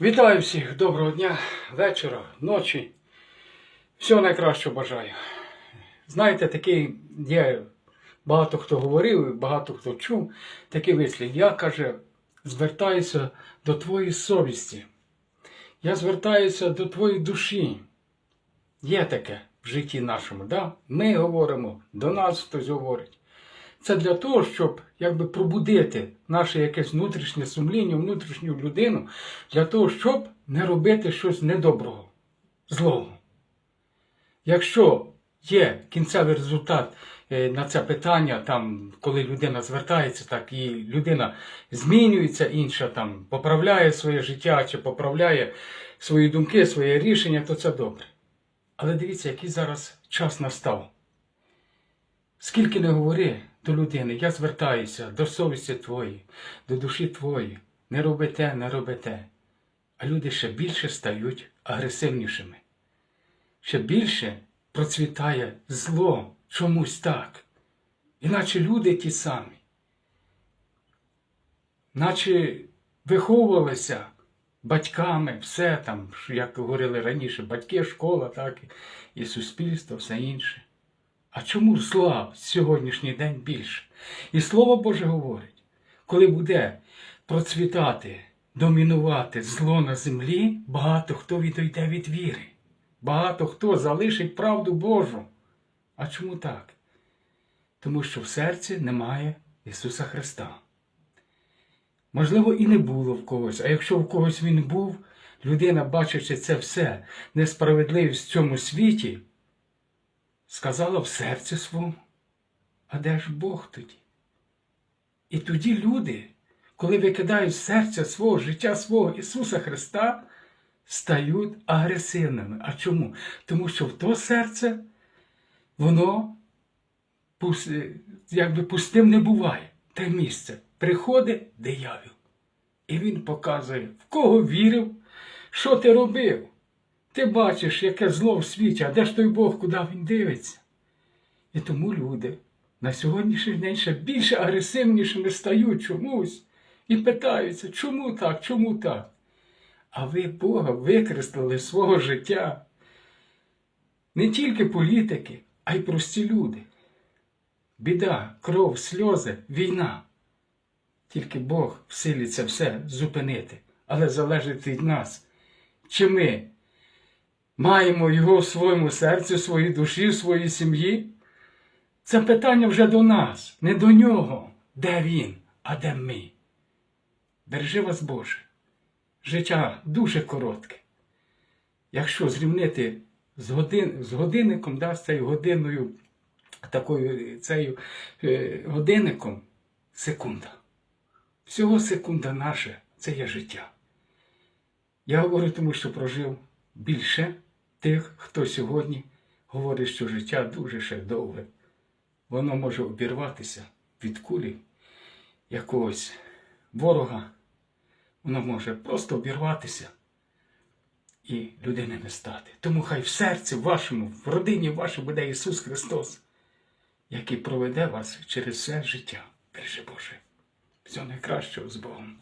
Вітаю всіх, доброго дня, вечора, ночі. Всього найкращого бажаю. Знаєте, такий є, багато хто говорив, багато хто чув такий вислів. Я каже, звертаюся до твоєї совісті. Я звертаюся до твоєї душі. Є таке в житті нашому. Да? Ми говоримо, до нас хтось говорить. Це для того, щоб якби пробудити наше якесь внутрішнє сумління, внутрішню людину, для того, щоб не робити щось недоброго, злого. Якщо є кінцевий результат е, на це питання, там, коли людина звертається, так і людина змінюється, інша там поправляє своє життя чи поправляє свої думки, своє рішення, то це добре. Але дивіться, який зараз час настав. Скільки не говори до людини, я звертаюся до совісті твої, до душі твої, не роби те, не роби те. А люди ще більше стають агресивнішими. Ще більше процвітає зло чомусь так. Іначе люди ті самі, наче виховувалися батьками, все там, як говорили раніше, батьки, школа, так, і суспільство, все інше. А чому зла в сьогоднішній день більше? І Слово Боже говорить, коли буде процвітати, домінувати зло на землі, багато хто відійде від віри. Багато хто залишить правду Божу. А чому так? Тому що в серці немає Ісуса Христа. Можливо, і не було в когось, а якщо в когось він був, людина, бачачи це все, несправедливість в цьому світі, сказала в серці своєму, а де ж Бог тоді? І тоді люди, коли викидають серця свого життя свого Ісуса Христа, стають агресивними. А чому? Тому що в то серце воно якби пустим не буває. Те місце. Приходить диявол. І він показує, в кого вірив, що ти робив. Ти бачиш, яке зло в світі, а де ж той Бог, куди він дивиться? І тому люди на сьогоднішній день ще більше агресивнішими стають чомусь і питаються, чому так, чому так? А ви Бога використали свого життя. Не тільки політики, а й прості люди. Біда, кров, сльози, війна. Тільки Бог в силі це все зупинити, але залежить від нас. Чи ми маємо його в своєму серці, в своїй душі, в своїй сім'ї? Це питання вже до нас, не до нього. Де він, а де ми? Бережи вас, Боже. Життя дуже коротке. Якщо зрівнити з, годин, з годинником, да, з цією годинною, такою цією е, годинником, секунда. Всього секунда наша це є життя. Я говорю тому, що прожив більше тих, хто сьогодні говорить, що життя дуже ще довге. Воно може обірватися від кулі якогось ворога. Воно може просто обірватися і людини не стати. Тому хай в серці вашому, в родині вашій буде Ісус Христос, який проведе вас через все життя. Боже. Всього найкращого з Богом.